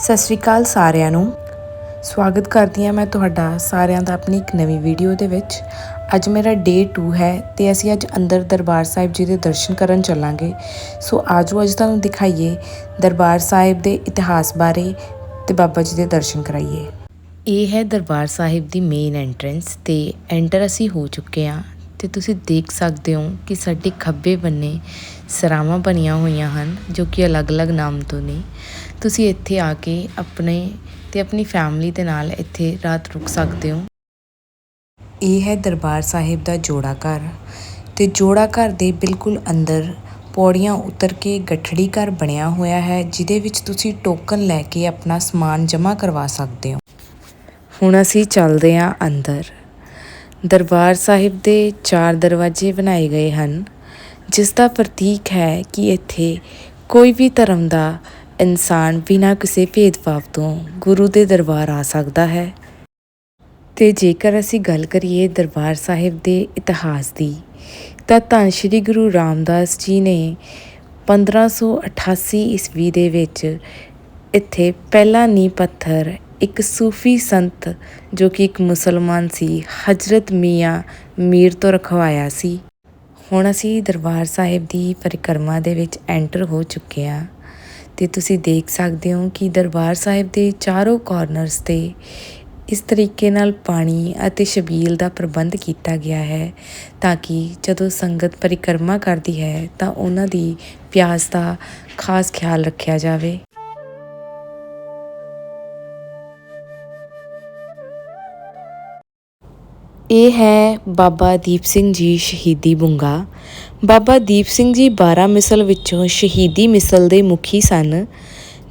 ਸਤਿ ਸ਼੍ਰੀ ਅਕਾਲ ਸਾਰਿਆਂ ਨੂੰ। ਸਵਾਗਤ ਕਰਦੀ ਹਾਂ ਮੈਂ ਤੁਹਾਡਾ ਸਾਰਿਆਂ ਦਾ ਆਪਣੀ ਇੱਕ ਨਵੀਂ ਵੀਡੀਓ ਦੇ ਵਿੱਚ। ਅੱਜ ਮੇਰਾ ਡੇ 2 ਹੈ ਤੇ ਅਸੀਂ ਅੱਜ ਅੰਦਰ ਦਰਬਾਰ ਸਾਹਿਬ ਜੀ ਦੇ ਦਰਸ਼ਨ ਕਰਨ ਚੱਲਾਂਗੇ। ਸੋ ਆਜੋ ਅੱਜ ਤੁਹਾਨੂੰ ਦਿਖਾਈਏ ਦਰਬਾਰ ਸਾਹਿਬ ਦੇ ਇਤਿਹਾਸ ਬਾਰੇ ਤੇ ਬਾਬਾ ਜੀ ਦੇ ਦਰਸ਼ਨ ਕਰਾਈਏ। ਇਹ ਹੈ ਦਰਬਾਰ ਸਾਹਿਬ ਦੀ ਮੇਨ ਐਂਟਰੈਂਸ ਤੇ ਐਂਟਰ ਅਸੀਂ ਹੋ ਚੁੱਕੇ ਹਾਂ ਤੇ ਤੁਸੀਂ ਦੇਖ ਸਕਦੇ ਹੋ ਕਿ ਸਾਡੇ ਖੱਬੇ ਬੰਨੇ ਸਰਾਵਾਂ ਬਣੀਆਂ ਹੋਈਆਂ ਹਨ ਜੋ ਕਿ ਅਲੱਗ-ਅਲੱਗ ਨਾਮ ਤੋਂ ਨੇ। ਤੁਸੀਂ ਇੱਥੇ ਆ ਕੇ ਆਪਣੇ ਤੇ ਆਪਣੀ ਫੈਮਿਲੀ ਦੇ ਨਾਲ ਇੱਥੇ ਰਾਤ ਰੁਕ ਸਕਦੇ ਹੋ। ਇਹ ਹੈ ਦਰਬਾਰ ਸਾਹਿਬ ਦਾ ਜੋੜਾ ਘਰ ਤੇ ਜੋੜਾ ਘਰ ਦੇ ਬਿਲਕੁਲ ਅੰਦਰ ਪੌੜੀਆਂ ਉਤਰ ਕੇ ਗੱਠੜੀ ਘਰ ਬਣਿਆ ਹੋਇਆ ਹੈ, ਜਿਹਦੇ ਵਿੱਚ ਤੁਸੀਂ ਟੋਕਨ ਲੈ ਕੇ ਆਪਣਾ ਸਮਾਨ ਜਮ੍ਹਾਂ ਕਰਵਾ ਸਕਦੇ ਹੋ। ਹੁਣ ਅਸੀਂ ਚੱਲਦੇ ਹਾਂ ਅੰਦਰ। ਦਰਬਾਰ ਸਾਹਿਬ ਦੇ ਚਾਰ ਦਰਵਾਜ਼ੇ ਬਣਾਏ ਗਏ ਹਨ, ਜਿਸ ਦਾ ਪ੍ਰਤੀਕ ਹੈ ਕਿ ਇੱਥੇ ਕੋਈ ਵੀ ਧਰਮ ਦਾ ਇਨਸਾਨ ਬਿਨਾਂ ਕਿਸੇ ਭੇਦਭਾਵ ਤੋਂ ਗੁਰੂ ਦੇ ਦਰਬਾਰ ਆ ਸਕਦਾ ਹੈ। ਤੇ ਜੇਕਰ ਅਸੀਂ ਗੱਲ ਕਰੀਏ ਦਰਬਾਰ ਸਾਹਿਬ ਦੇ ਇਤਿਹਾਸ ਦੀ, ਤਾਂ ਧੰਨ ਸ਼੍ਰੀ ਗੁਰੂ ਰਾਮਦਾਸ ਜੀ ਨੇ 1588 ਈਸਵੀ ਦੇ ਵਿੱਚ ਇੱਥੇ ਪਹਿਲਾ ਨੀਂਹ ਪੱਥਰ ਇੱਕ ਸੂਫੀ ਸੰਤ ਜੋ ਕਿ ਇੱਕ ਮੁਸਲਮਾਨ ਸੀ, ਹਜ਼ਰਤ ਮੀਆਂ ਮੀਰ ਤੋਂ ਰਖਵਾਇਆ ਸੀ। ਹੁਣ ਅਸੀਂ ਦਰਬਾਰ ਸਾਹਿਬ ਦੀ ਪਰਿਕਰਮਾ ਦੇ ਵਿੱਚ ਐਂਟਰ ਹੋ ਚੁੱਕੇ ਹਾਂ। ਤੇ ਤੁਸੀਂ ਦੇਖ ਸਕਦੇ ਹੋ ਕਿ ਦਰਬਾਰ ਸਾਹਿਬ ਦੇ ਚਾਰੋਂ ਕਾਰਨਰਸ ਤੇ ਇਸ ਤਰੀਕੇ ਨਾਲ ਪਾਣੀ ਅਤੇ ਸ਼ਬੀਲ ਦਾ ਪ੍ਰਬੰਧ ਕੀਤਾ ਗਿਆ ਹੈ ਤਾਂ ਕਿ ਜਦੋਂ ਸੰਗਤ ਪਰਿਕਰਮਾ ਕਰਦੀ ਹੈ ਤਾਂ ਉਹਨਾਂ ਦੀ ਪਿਆਸ ਦਾ ਖਾਸ ਖਿਆਲ ਰੱਖਿਆ ਜਾਵੇ। ਇਹ ਹੈ ਬਾਬਾ ਦੀਪ ਸਿੰਘ ਜੀ ਸ਼ਹੀਦੀ ਬੁੰਗਾ। ਬਾਬਾ ਦੀਪ ਸਿੰਘ ਜੀ 12 ਮਿਸਲ ਵਿੱਚੋਂ ਸ਼ਹੀਦੀ ਮਿਸਲ ਦੇ ਮੁਖੀ ਸਨ।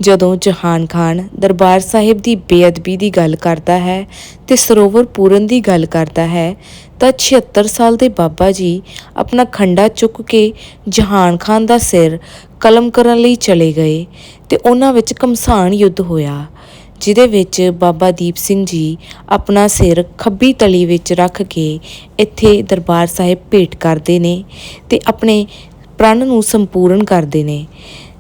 ਜਦੋਂ ਜਹਾਨ ਖਾਨ ਦਰਬਾਰ ਸਾਹਿਬ ਦੀ ਬੇਅਦਬੀ ਦੀ ਗੱਲ ਕਰਦਾ ਹੈ ਤੇ ਸਰੋਵਰ ਪੂਰਨ ਦੀ ਗੱਲ ਕਰਦਾ ਹੈ, ਤਾਂ 76 ਸਾਲ ਦੇ ਬਾਬਾ ਜੀ ਆਪਣਾ ਖੰਡਾ ਚੁੱਕ ਕੇ ਜਹਾਨ ਖਾਨ ਦਾ ਸਿਰ ਕਲਮ ਕਰਨ ਲਈ ਚਲੇ ਗਏ ਤੇ ਉਹਨਾਂ ਵਿੱਚ ਕਮਸਾਨ ਯੁੱਧ ਹੋਇਆ। ਜਿਹਦੇ ਵਿੱਚ ਬਾਬਾ ਦੀਪ ਸਿੰਘ ਜੀ ਆਪਣਾ ਸਿਰ ਖੱਬੀ ਤਲੀ ਵਿੱਚ ਰੱਖ ਕੇ ਇੱਥੇ ਦਰਬਾਰ ਸਾਹਿਬ ਭੇਟ ਕਰਦੇ ਨੇ ਤੇ ਆਪਣੇ ਪ੍ਰਣ ਨੂੰ ਸੰਪੂਰਨ ਕਰਦੇ ਨੇ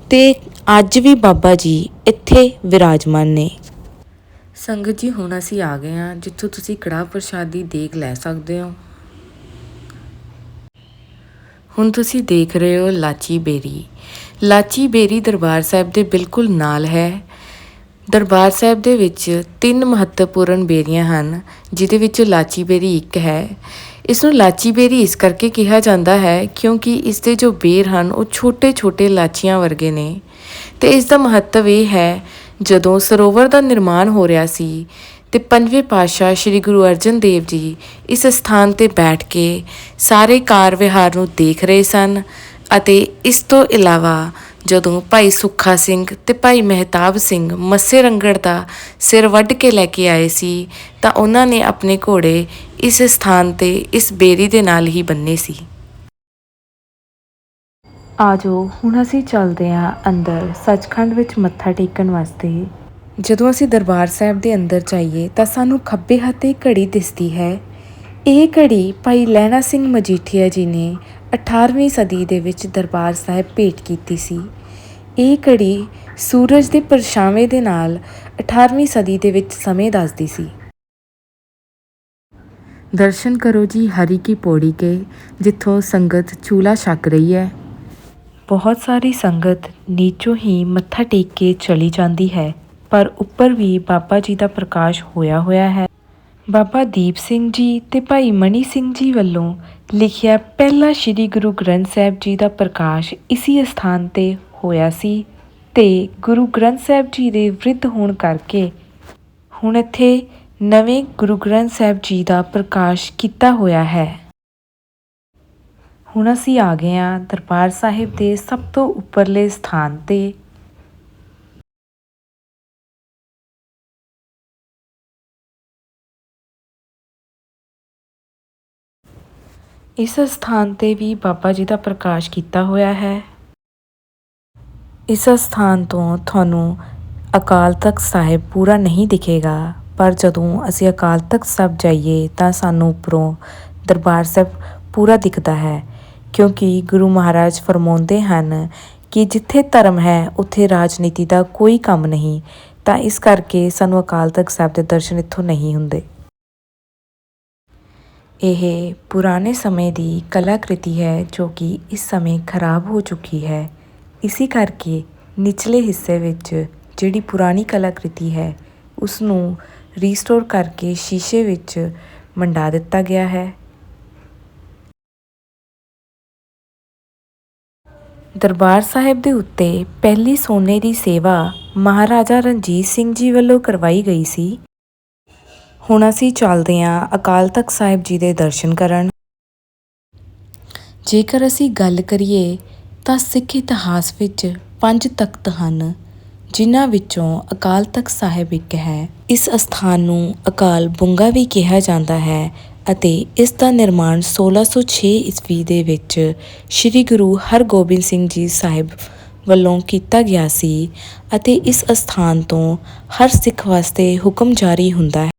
ਤੇ ਅੱਜ ਵੀ ਬਾਬਾ ਜੀ ਇੱਥੇ ਵਿਰਾਜਮਾਨ ਨੇ। ਸੰਗਤ ਜੀ, ਹੁਣ ਅਸੀਂ ਆ ਗਏ ਹਾਂ, ਜਿੱਥੋਂ ਤੁਸੀਂ ਕੜਾਹ ਪ੍ਰਸ਼ਾਦੀ ਦੇਖ ਲੈ ਸਕਦੇ ਹੋ। ਹੁਣ ਤੁਸੀਂ ਦੇਖ ਰਹੇ ਹੋ ਲਾਚੀ ਬੇਰੀ। ਲਾਚੀ ਬੇਰੀ ਦਰਬਾਰ ਸਾਹਿਬ ਦੇ ਬਿਲਕੁਲ ਨਾਲ ਹੈ। ਦਰਬਾਰ ਸਾਹਿਬ ਦੇ ਵਿੱਚ ਤਿੰਨ ਮਹੱਤਵਪੂਰਨ ਬੇਰੀਆਂ ਹਨ ਜਿਦੇ ਵਿੱਚ ਲਾਚੀ ਬੇਰੀ ਇੱਕ ਹੈ। ਇਸ ਨੂੰ ਲਾਚੀ ਬੇਰੀ ਇਸ ਕਰਕੇ ਕਿਹਾ ਜਾਂਦਾ ਹੈ ਕਿਉਂਕਿ ਇਸ ਦੇ ਜੋ ਬੇਰ ਹਨ, ਉਹ ਛੋਟੇ-ਛੋਟੇ ਲਾਚੀਆਂ ਵਰਗੇ ਨੇ। ਤੇ ਇਸ ਦਾ ਮਹੱਤਵ ਇਹ ਹੈ, ਜਦੋਂ ਸਰੋਵਰ ਦਾ ਨਿਰਮਾਣ ਹੋ ਰਿਹਾ ਸੀ ਤੇ ਪੰਜਵੇਂ ਪਾਤਸ਼ਾਹ ਸ੍ਰੀ ਗੁਰੂ ਅਰਜਨ ਦੇਵ ਜੀ ਇਸ ਸਥਾਨ ਤੇ ਬੈਠ ਕੇ ਸਾਰੇ ਕਾਰ ਵਿਹਾਰ ਨੂੰ ਦੇਖ ਰਹੇ ਸਨ ਅਤੇ ਇਸ ਤੋਂ ਇਲਾਵਾ ਜਦੋਂ ਭਾਈ ਸੁੱਖਾ ਸਿੰਘ ਤੇ ਭਾਈ ਮਹਿਤਾਬ ਸਿੰਘ ਮੱਸੇ ਰੰਗੜ ਦਾ ਸਿਰ ਵੱਢ ਕੇ ਲੈ ਕੇ ਆਏ ਸੀ, ਤਾਂ ਉਹਨਾਂ ਨੇ ਆਪਣੇ ਘੋੜੇ ਇਸ ਸਥਾਨ ਤੇ ਇਸ ਬੇਰੀ ਦੇ ਨਾਲ ਹੀ ਬੰਨੇ ਸੀ। ਆਜੋ, ਹੁਣ ਅਸੀਂ ਚੱਲਦੇ ਹਾਂ ਅੰਦਰ, ਸੱਚਖੰਡ ਵਿੱਚ ਮੱਥਾ ਟੇਕਣ ਵਾਸਤੇ। ਜਦੋਂ ਅਸੀਂ ਦਰਬਾਰ ਸਾਹਿਬ ਦੇ ਅੰਦਰ ਜਾਈਏ, ਤਾਂ ਸਾਨੂੰ ਖੱਬੇ ਹੱਥੇ ਘੜੀ ਦਿਸਦੀ ਹੈ। ਇਹ ਘੜੀ ਭਾਈ ਲਹਿਣਾ ਸਿੰਘ ਮਜੀਠੀਆ ਜੀ ਨੇ 18ਵੀਂ ਸਦੀ ਦੇ ਵਿੱਚ ਦਰਬਾਰ ਸਾਹਿਬ ਭੇਟ ਕੀਤੀ ਸੀ। ਇਹ ਘੜੀ ਸੂਰਜ ਦੇ ਪਰਛਾਵੇਂ ਦੇ ਨਾਲ 18ਵੀਂ ਸਦੀ ਦੇ ਵਿੱਚ ਸਮੇਂ ਦੱਸਦੀ ਸੀ। ਦਰਸ਼ਨ ਕਰੋ ਜੀ ਹਰੀ ਕੀ ਪੌੜੀ ਕੇ, ਜਿੱਥੋਂ ਸੰਗਤ ਚੂਲਾ ਛਕ ਰਹੀ ਹੈ। ਬਹੁਤ ਸਾਰੀ ਸੰਗਤ ਨੀਚੋਂ ਹੀ ਮੱਥਾ ਟੇਕ ਕੇ ਚਲੀ ਜਾਂਦੀ ਹੈ, ਪਰ ਉੱਪਰ ਵੀ ਬਾਬਾ ਜੀ ਦਾ ਪ੍ਰਕਾਸ਼ ਹੋਇਆ ਹੋਇਆ ਹੈ। ਬਾਬਾ ਦੀਪ ਸਿੰਘ ਜੀ ਤੇ ਭਾਈ ਮਣੀ ਸਿੰਘ ਜੀ ਵੱਲੋਂ ਲਿਖਿਆ ਪਹਿਲਾ ਸ੍ਰੀ ਗੁਰੂ ਗ੍ਰੰਥ ਸਾਹਿਬ ਜੀ ਦਾ ਪ੍ਰਕਾਸ਼ ਇਸੇ ਸਥਾਨ ਤੇ ਹੋਇਆ ਸੀ ਤੇ ਗੁਰੂ ਗ੍ਰੰਥ ਸਾਹਿਬ ਜੀ ਦੇ ਵਿਰੁੱਧ ਹੋਣ ਕਰਕੇ ਹੁਣ ਇੱਥੇ ਨਵੇਂ ਗੁਰੂ ਗ੍ਰੰਥ ਸਾਹਿਬ ਜੀ ਦਾ ਪ੍ਰਕਾਸ਼ ਕੀਤਾ ਹੋਇਆ ਹੈ। ਹੁਣ ਅਸੀਂ ਆ ਗਏ ਹਾਂ ਦਰਬਾਰ ਸਾਹਿਬ ਦੇ ਸਭ ਤੋਂ ਉੱਪਰਲੇ ਸਥਾਨ ਤੇ। ਇਸ ਸਥਾਨ ਤੇ ਵੀ ਬਾਬਾ ਜੀ ਦਾ ਪ੍ਰਕਾਸ਼ ਕੀਤਾ ਹੋਇਆ ਹੈ। ਇਸ ਸਥਾਨ ਤੋਂ ਤੁਹਾਨੂੰ ਅਕਾਲ ਤਖਤ ਸਾਹਿਬ ਪੂਰਾ ਨਹੀਂ ਦਿਖੇਗਾ। ਪਰ ਜਦੋਂ ਅਸੀਂ ਅਕਾਲ ਤਖਤ ਸਾਹਿਬ ਜਾਈਏ, ਤਾਂ ਸਾਨੂੰ ਉੱਪਰੋਂ ਦਰਬਾਰ ਸਾਹਿਬ ਪੂਰਾ ਦਿਖਦਾ ਹੈ। ਕਿਉਂਕਿ ਗੁਰੂ ਮਹਾਰਾਜ ਫਰਮਾਉਂਦੇ ਹਨ ਕਿ ਜਿੱਥੇ ਧਰਮ ਹੈ, ਉੱਥੇ ਰਾਜਨੀਤੀ ਦਾ ਕੋਈ ਕੰਮ ਨਹੀਂ। ਤਾਂ ਇਸ ਕਰਕੇ ਸਾਨੂੰ ਅਕਾਲ ਤਖਤ ਸਾਹਿਬ ਦੇ ਦਰਸ਼ਨ ਇੱਥੋਂ ਨਹੀਂ ਹੁੰਦੇ। ਇਹ ਪੁਰਾਣੇ ਸਮੇਂ ਦੀ ਕਲਾਕ੍ਰਿਤੀ ਹੈ, ਜੋ ਕਿ ਇਸ ਸਮੇਂ ਖਰਾਬ ਹੋ ਚੁੱਕੀ ਹੈ। ਇਸੇ ਕਰਕੇ ਨਿਚਲੇ ਹਿੱਸੇ ਵਿੱਚ ਜਿਹੜੀ ਪੁਰਾਣੀ ਕਲਾਕ੍ਰਿਤੀ ਹੈ ਉਸ ਨੂੰ ਰੀਸਟੋਰ ਕਰਕੇ ਸ਼ੀਸ਼ੇ ਵਿੱਚ ਮੰਡਾ ਦਿੱਤਾ ਗਿਆ ਹੈ। ਦਰਬਾਰ ਸਾਹਿਬ ਦੇ ਉੱਤੇ ਪਹਿਲੀ ਸੋਨੇ ਦੀ ਸੇਵਾ ਮਹਾਰਾਜਾ ਰਣਜੀਤ ਸਿੰਘ ਜੀ ਵੱਲੋਂ ਕਰਵਾਈ ਗਈ ਸੀ। ਹੁਣ ਅਸੀਂ ਚੱਲਦੇ ਹਾਂ ਅਕਾਲ ਤਖਤ ਸਾਹਿਬ ਜੀ ਦੇ ਦਰਸ਼ਨ ਕਰਨ। ਜੇਕਰ ਅਸੀਂ ਗੱਲ ਕਰੀਏ ਤਾਂ ਸਿੱਖ ਇਤਿਹਾਸ ਵਿੱਚ ਪੰਜ ਤਖਤ ਹਨ, ਜਿਨ੍ਹਾਂ ਵਿੱਚੋਂ ਅਕਾਲ ਤਖਤ ਸਾਹਿਬ ਇੱਕ ਹੈ। ਇਸ ਅਸਥਾਨ ਨੂੰ ਅਕਾਲ ਬੁੰਗਾ ਵੀ ਕਿਹਾ ਜਾਂਦਾ ਹੈ ਅਤੇ ਇਸ ਦਾ ਨਿਰਮਾਣ 1606 ਈਸਵੀ ਦੇ ਵਿੱਚ ਸ੍ਰੀ ਗੁਰੂ ਹਰਗੋਬਿੰਦ ਸਿੰਘ ਜੀ ਸਾਹਿਬ ਵੱਲੋਂ ਕੀਤਾ ਗਿਆ ਸੀ ਅਤੇ ਇਸ ਅਸਥਾਨ ਤੋਂ ਹਰ ਸਿੱਖ ਵਾਸਤੇ ਹੁਕਮ ਜਾਰੀ ਹੁੰਦਾ ਹੈ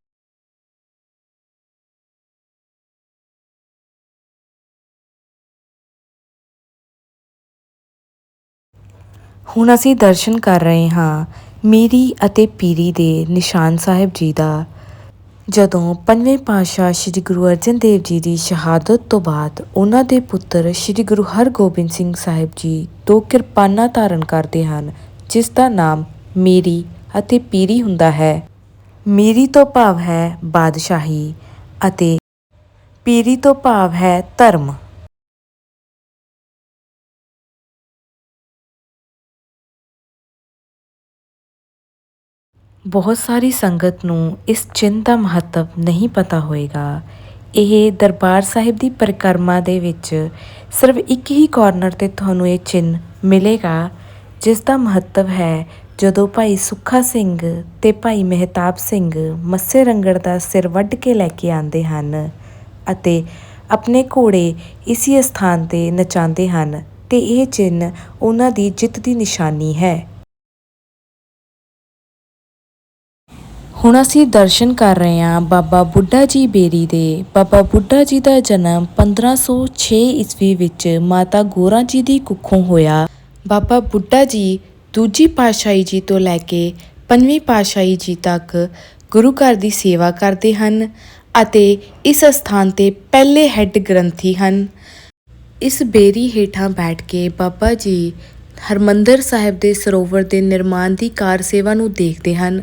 ਹੁਣ ਅਸੀਂ ਦਰਸ਼ਨ ਕਰ ਰਹੇ ਹਾਂ ਮੀਰੀ ਅਤੇ ਪੀਰੀ ਦੇ ਨਿਸ਼ਾਨ ਸਾਹਿਬ ਜੀ ਦਾ। ਜਦੋਂ ਪੰਜਵੇਂ ਪਾਤਸ਼ਾਹ ਸ੍ਰੀ ਗੁਰੂ ਅਰਜਨ ਦੇਵ ਜੀ ਦੀ ਸ਼ਹਾਦਤ ਤੋਂ ਬਾਅਦ ਉਹਨਾਂ ਦੇ ਪੁੱਤਰ ਸ੍ਰੀ ਗੁਰੂ ਹਰਗੋਬਿੰਦ ਸਿੰਘ ਸਾਹਿਬ ਜੀ ਦੋ ਕਿਰਪਾਨਾਂ ਧਾਰਨ ਕਰਦੇ ਹਨ, ਜਿਸ ਦਾ ਨਾਮ ਮੀਰੀ ਅਤੇ ਪੀਰੀ ਹੁੰਦਾ ਹੈ। ਮੀਰੀ ਤੋਂ ਭਾਵ ਹੈ ਬਾਦਸ਼ਾਹੀ ਅਤੇ ਪੀਰੀ ਤੋਂ ਭਾਵ ਹੈ ਧਰਮ। ਬਹੁਤ ਸਾਰੀ ਸੰਗਤ ਨੂੰ ਇਸ ਚਿੰਨ੍ਹ ਦਾ ਮਹੱਤਵ ਨਹੀਂ ਪਤਾ ਹੋਏਗਾ। ਇਹ ਦਰਬਾਰ ਸਾਹਿਬ ਦੀ ਪਰਿਕਰਮਾ ਦੇ ਵਿੱਚ ਸਿਰਫ ਇੱਕ ਹੀ ਕਾਰਨਰ ਤੇ ਤੁਹਾਨੂੰ ਇਹ ਚਿੰਨ੍ਹ ਮਿਲੇਗਾ, ਜਿਸ ਦਾ ਮਹੱਤਵ ਹੈ ਜਦੋਂ ਭਾਈ ਸੁੱਖਾ ਸਿੰਘ ਤੇ ਭਾਈ ਮਹਿਤਾਬ ਸਿੰਘ ਮੱਸੇ ਰੰਗੜ ਦਾ ਸਿਰ ਵੱਢ ਕੇ ਲੈ ਕੇ ਆਉਂਦੇ ਹਨ ਅਤੇ ਆਪਣੇ ਘੋੜੇ ਇਸੇ ਸਥਾਨ ਤੇ ਨਚਾਉਂਦੇ ਹਨ ਤੇ ਇਹ ਚਿੰਨ੍ਹ ਉਹਨਾਂ ਦੀ ਜਿੱਤ ਦੀ ਨਿਸ਼ਾਨੀ ਹੈ। ਹੁਣ ਅਸੀਂ ਦਰਸ਼ਨ ਕਰ ਰਹੇ ਹਾਂ ਬਾਬਾ ਬੁੱਢਾ ਜੀ ਬੇਰੀ ਦੇ। ਬਾਬਾ ਬੁੱਢਾ ਜੀ ਦਾ ਜਨਮ 1506 ਈਸਵੀ ਵਿੱਚ ਮਾਤਾ ਗੋਰਾ ਜੀ ਦੀ ਕੁੱਖੋਂ ਹੋਇਆ। ਬਾਬਾ ਬੁੱਢਾ ਜੀ ਦੂਜੀ ਪਾਤਸ਼ਾਹੀ ਜੀ ਤੋਂ ਲੈ ਕੇ ਪੰਜਵੀਂ ਪਾਤਸ਼ਾਹੀ ਜੀ ਤੱਕ ਗੁਰੂ ਘਰ ਦੀ ਸੇਵਾ ਕਰਦੇ ਹਨ ਅਤੇ ਇਸ ਸਥਾਨ ਤੇ ਪਹਿਲੇ ਹੈੱਡ ਗ੍ਰੰਥੀ ਹਨ। ਇਸ ਬੇਰੀ ਹੇਠਾਂ ਬੈਠ ਕੇ ਬਾਬਾ ਜੀ ਹਰਮੰਦਰ ਸਾਹਿਬ ਦੇ ਸਰੋਵਰ ਦੇ ਨਿਰਮਾਣ ਦੀ ਕਾਰ ਸੇਵਾ ਨੂੰ ਦੇਖਦੇ ਹਨ।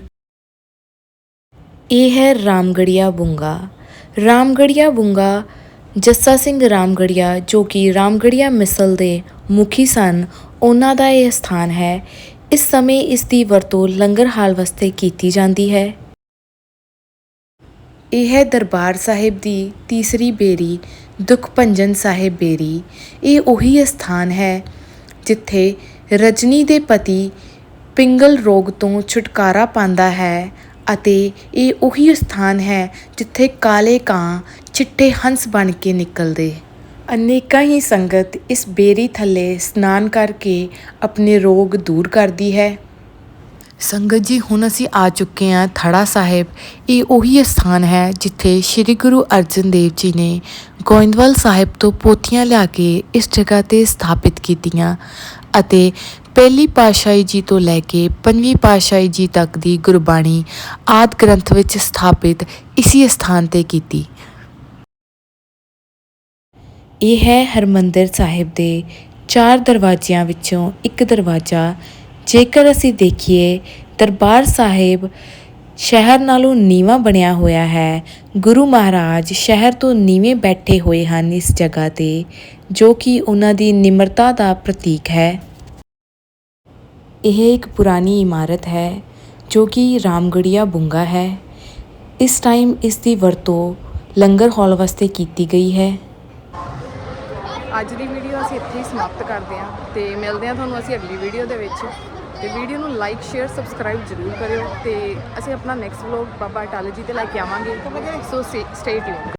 ਇਹ ਹੈ ਰਾਮਗੜੀਆ ਬੁੰਗਾ। ਰਾਮਗੜੀਆ ਬੁੰਗਾ, ਜੱਸਾ ਸਿੰਘ ਰਾਮਗੜੀਆ, ਜੋ ਕਿ ਰਾਮਗੜੀਆ ਮਿਸਲ ਦੇ ਮੁਖੀ ਸਨ, ਉਹਨਾਂ ਦਾ ਇਹ ਸਥਾਨ ਹੈ। ਇਸ ਸਮੇਂ ਇਸ ਦੀ ਵਰਤੋਂ ਲੰਗਰ ਹਾਲ ਵਾਸਤੇ ਕੀਤੀ ਜਾਂਦੀ ਹੈ। ਇਹ ਹੈ ਦਰਬਾਰ ਸਾਹਿਬ ਦੀ ਤੀਸਰੀ ਬੇਰੀ ਦੁਖ ਭੰਜਨ ਸਾਹਿਬ ਬੇਰੀ। ਇਹ ਉਹੀ ਸਥਾਨ ਹੈ ਜਿੱਥੇ ਰਜਨੀ ਦੇ ਪਤੀ ਪਿੰਗਲ ਰੋਗ ਤੋਂ ਛੁਟਕਾਰਾ ਪਾਉਂਦਾ ਹੈ। ਅਤੇ ਇਹ ਉਹੀ ਸਥਾਨ ਹੈ ਜਿੱਥੇ ਕਾਲੇ ਕਾਂ, ਚਿੱਟੇ ਹੰਸ ਬਣ ਕੇ ਨਿਕਲਦੇ। ਅਨੇਕਾਂ ਹੀ ਸੰਗਤ ਇਸ ਬੇਰੀ ਥੱਲੇ ਇਸ਼ਨਾਨ ਕਰਕੇ ਆਪਣੇ ਰੋਗ ਦੂਰ ਕਰਦੀ ਹੈ। ਸੰਗਤ ਜੀ, ਹੁਣ ਅਸੀਂ ਆ ਚੁੱਕੇ ਹਾਂ ਥੜਾ ਸਾਹਿਬ। ਇਹ ਉਹੀ ਸਥਾਨ ਹੈ ਜਿੱਥੇ ਸ੍ਰੀ ਗੁਰੂ ਅਰਜਨ ਦੇਵ ਜੀ ਨੇ ਗੋਇੰਦਵਾਲ ਸਾਹਿਬ ਤੋਂ ਪੋਥੀਆਂ ਲਿਆ ਕੇ ਇਸ ਜਗ੍ਹਾ ਤੇ ਸਥਾਪਿਤ ਕੀਤੀਆਂ। ਅਤੇ ਪਹਿਲੀ ਪਾਤਸ਼ਾਹੀ ਜੀ ਤੋਂ ਲੈ ਕੇ ਪੰਜਵੀਂ ਪਾਤਸ਼ਾਹੀ ਜੀ ਤੱਕ ਦੀ ਗੁਰਬਾਣੀ ਆਦ ਗ੍ਰੰਥ ਵਿੱਚ ਸਥਾਪਿਤ ਇਸੇ ਸਥਾਨ ਤੇ ਕੀਤੀ। ਇਹ ਹੈ ਹਰਮੰਦਰ ਸਾਹਿਬ ਦੇ ਚਾਰ ਦਰਵਾਜ਼ਿਆਂ ਵਿੱਚੋਂ ਇੱਕ ਦਰਵਾਜ਼ਾ। ਜੇਕਰ ਅਸੀਂ ਦੇਖੀਏ ਦਰਬਾਰ ਸਾਹਿਬ ਸ਼ਹਿਰ ਨਾਲੋਂ ਨੀਵਾਂ ਬਣਿਆ ਹੋਇਆ ਹੈ। ਗੁਰੂ ਮਹਾਰਾਜ ਸ਼ਹਿਰ ਤੋਂ ਨੀਵੇਂ ਬੈਠੇ ਹੋਏ ਹਨ ਇਸ ਜਗ੍ਹਾ ਤੇ, ਜੋ ਕਿ ਉਹਨਾਂ ਦੀ ਨਿਮਰਤਾ ਦਾ ਪ੍ਰਤੀਕ ਹੈ। ਇਹ ਇੱਕ ਪੁਰਾਣੀ ਇਮਾਰਤ ਹੈ, ਜੋ ਕਿ ਰਾਮਗੜੀਆ ਬੁੰਗਾ ਹੈ। ਇਸ ਟਾਈਮ ਇਸ ਦੀ ਵਰਤੋਂ ਲੰਗਰ ਹਾਲ ਵਾਸਤੇ ਕੀਤੀ ਗਈ ਹੈ। ਅੱਜ ਦੀ ਵੀਡੀਓ ਅਸੀਂ ਇੱਥੇ ਹੀ ਸਮਾਪਤ ਕਰਦੇ ਹਾਂ ਤੇ ਮਿਲਦੇ ਹਾਂ ਤੁਹਾਨੂੰ ਅਸੀਂ ਅਗਲੀ ਵੀਡੀਓ ਦੇ ਵਿੱਚ। ਤੇ ਵੀਡੀਓ ਨੂੰ ਲਾਈਕ ਸ਼ੇਅਰ ਸਬਸਕ੍ਰਾਈਬ ਜ਼ਰੂਰ ਕਰਿਓ ਤੇ ਅਸੀਂ ਆਪਣਾ ਨੈਕਸਟ ਵਲੌਗ ਬਾਬਾ ਅਟਾਲ ਜੀ ਤੇ ਲੈ ਕੇ ਆਵਾਂਗੇ। ਸੋ ਸਟੇ ਟਿਊਨ